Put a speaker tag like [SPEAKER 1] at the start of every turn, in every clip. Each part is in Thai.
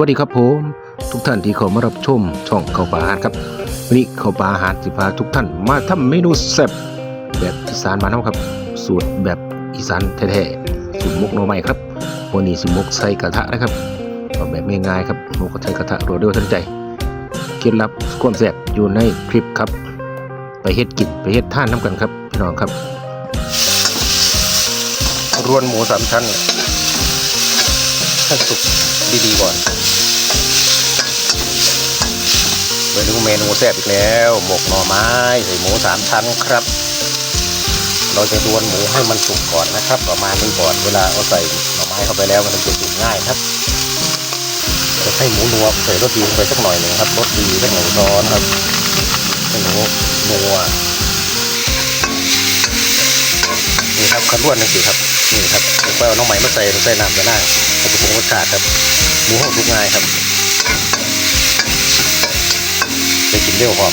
[SPEAKER 1] วัสดีครับผม ทุกท่านที่เข้ามารับชมช่องเข้าป่าอาหารครับวันนี้เข้าป่าอาหารสิพาทุกท่านมาทำเมนูแซ่บแบบอีสานบ้านเฮาครับ สูตรแบบอีสานแท้ๆสูตรมกหน่อไม้ครับวันนี้สิมกใส่กระทะนะครับเอาแบบง่ายๆครับมกใส่กระทะรวดเร็วทันใจเคล็ดลับความแซ่บอยู่ในคลิปครับ ไปเฮ็ดกินไปเฮ็ดท่านน้ำกันครับพี่น้องครับ รวนหมูสามชั้นให้สุกดีๆก่อน เมนูเมนูแซ่บอีกแล้ว หมกหน่อไม้ใส่หมูสามชั้นครับ เราจะดวนหมูให้มันสุกก่อนนะครับ ประมาณนี้ก่อนเวลาเอาใส่หน่อไม้เข้าไปแล้วมันจะสุกง่ายครับจะให้หมูนัวใส่รสดีลงไปสักหน่อยหนึ่งครับรสดีสักหนึ่งช้อนครับให้หมูนัวนี่ครับขันล้วนนั่นสิครับนี่ครับแล้วก็เอาน้องใหม่มาใส่ใส่น้ำจะนั่งให้ปรุงรสชาติครับหมูหอมทุกง่ายครับ ไปกินเร็วพร้อ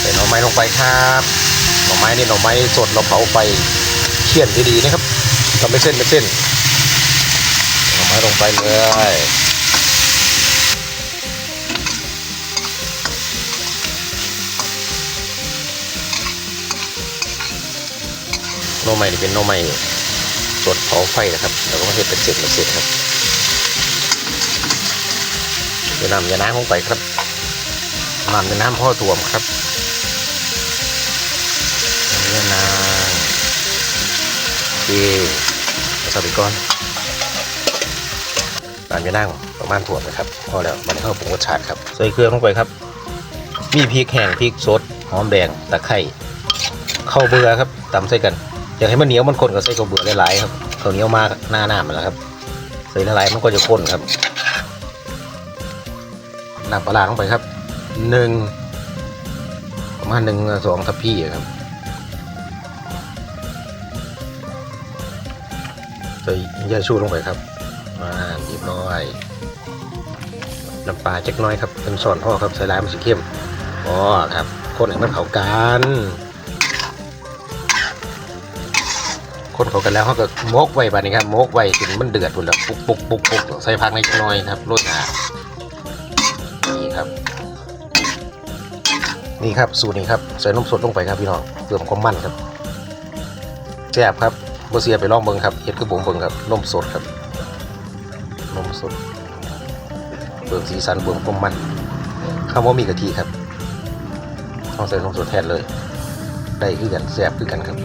[SPEAKER 1] ใส่หน่อไม้ลงไปครับหน่อไม้นี่หน่อไม้สดเราเผาไปเคี่ยนดีๆนะครับทำไม่เส้นไม่เส้นหน่อไม้ลงไปเลยหน่อไม้นี่เป็นหน่อไม้สดเผาไฟนะครับ แล้วก็มาเฮ็ดเป็นเศษเป็นเศษครับ นำยาน้ำลงไปครับนำยาน้ำพ่อถ่วมครับยาน้ำโอเคเอาใส่ไปก่อนน้ำยาน้ำประมาณถ่วมนะครับพอแล้วมันเข้าปรุงรสชาติครับใส่เครื่องลงไปครับ มีพริกแห้งพริกสดหอมแดงตะไคร้ข้าวเบื่อครับตำใส่กันอยากให้มันเหนียวมันข้นก็ใส่ข้าวเบื่อหลายๆครับข้าวเหนียวมากหน้าหน้ามันแล้วครับใส่ละลายมันก็จะข้นครับ น้ำปลาลงไปครับหนึ่งประมาณหนึ่งสองทัพพี่ครับใส่ยาชูลงไปครับมาเรียบร้อยน้ำปลาจักน้อยครับเป็นส่วนพ่อครับใส่ลายมันสีเข้มอ๋อครับคนให้มันเขากันคนเขากันแล้วเขาก็มกไว้แบบนี้ครับมกไว้ถึงมันเดือดพุ่นแล้วปุ๊กปุ๊กปุ๊กปุ๊กใส่พักในจักหน้อยครับรยหนา นี่ครับสูตรนี้ครับใส่นมสดลงไปครับพี่น้องเพิ่มความมันครับแซ่บครับบเสียไปลองเบิ่งครับเฮ็ดคือผมเบิ่งครับนมสดครับนมสดเบิ่งสีสันเบิ่งความมันข้าวว่ามีกะทิครับต้องใส่นมสดแทนเลย ได้คือกันแซ่บคือกันครับ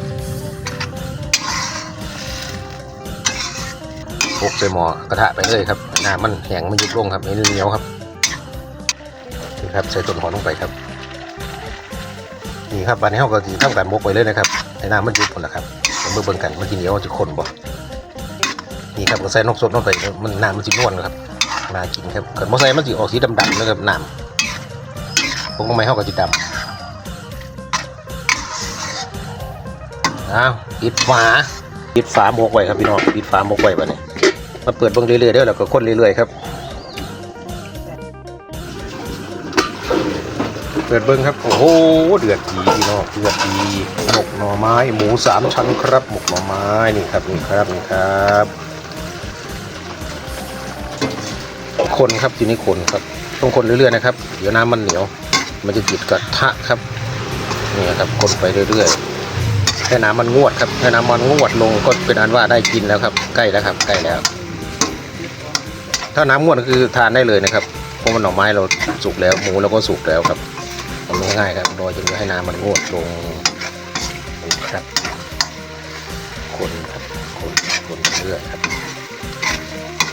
[SPEAKER 1] พกใส่หม้อกระทะไปเลยครับน้ำมันแห้งมันยุบลงครับไม่เหนียวครับนี่ครับใส่ต้นหอมลงไปครับ นี่ครับวันนี้เราก็จะทำการมกไปเลยนะครับให้น้ำมันยุบหมดนะครับเดี๋ยวมาเบิ่งกันมันกินเหนียวมันจะข้นบ่นี่ครับก็ใส่นกสดลงไปมันน้ำมันจะนวลครับน่ากินครับเกิดมอใส่มันจะออกสีดำๆนะครับน้ำพวกน้องไม้เขาก็จะดำอ้าวปิดฝาปิดฝาหมกไว้ครับพี่น้องปิดฝาหมกไว้บัดนี้มาเปิดเบิ่งเรื่อยๆเด้อแล้วก็ค้นเรื่อยๆครับ เปิดเบิ้งครับ โอ้โห เดือดดีพี่น้องเดือดดีหมกหน่อไม้ หมูสามชั้นครับ หมกหน่อไม้นี่ครับนี่ครับนี่ครับคนครับทีนี้คนครับต้องคนเรื่อยๆนะครับ เดี๋ยวน้ำมันเหนียว มันจะติดกระทะครับนี่ครับคนไปเรื่อยๆให้น้ำมันงวดครับให้น้ำมันงวดลงก็เป็นอันว่าได้กินแล้วครับ ใกล้แล้วครับ ใกล้แล้ว ถ้าน้ำงวดก็คือทานได้เลยนะครับเพราะมันหน่อไม้เราสุกแล้วหมูเราก็สุกแล้วครับำง่ายๆครับโดยจะให้น้ำมันงวดลงครับคนครับคนคนเรื่อยครับ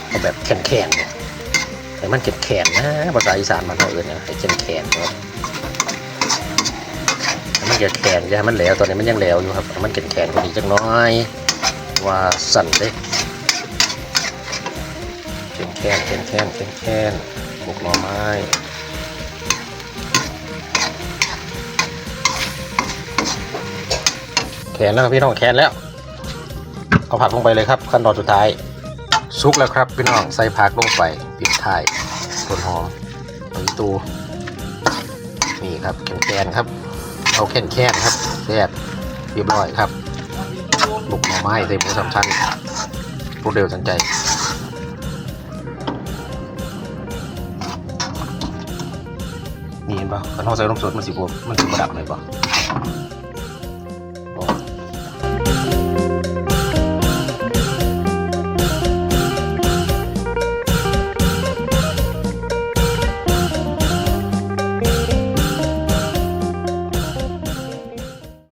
[SPEAKER 1] เอาแบบแข็งๆเนี่ยแต่มันแข็งๆนะภาษาอีสานมันเขาเอ่ยนะให้แข็งๆครับมันจะแข็งให้มันแหลวตอนนี้มันยังแหลวอยู่ครับ มันแข็งๆกว่านี้จังน้อย ว่าสั่นเลยแข็งๆแข็งๆแข็งๆบุกหน่อไม้ แขนแล้วพี่น้องแขนแล้ว เอาผักลงไปเลยครับ ขั้นตอนสุดท้ายซุกแล้วครับพี่น้องใส่ผักลงไปปิดท้ายต้นหอมหอยตูนี่ครับแข็งแกนครับเอาแข็งแค่นครับแซ่บเรียบร้อยครับบุกหน่อไม้ใส่หมูสามชั้นรวดเร็วทันใจนี่เห็นปะกันเอาใส่ลมสดมันสีบวมมันสีประดับเลยปะ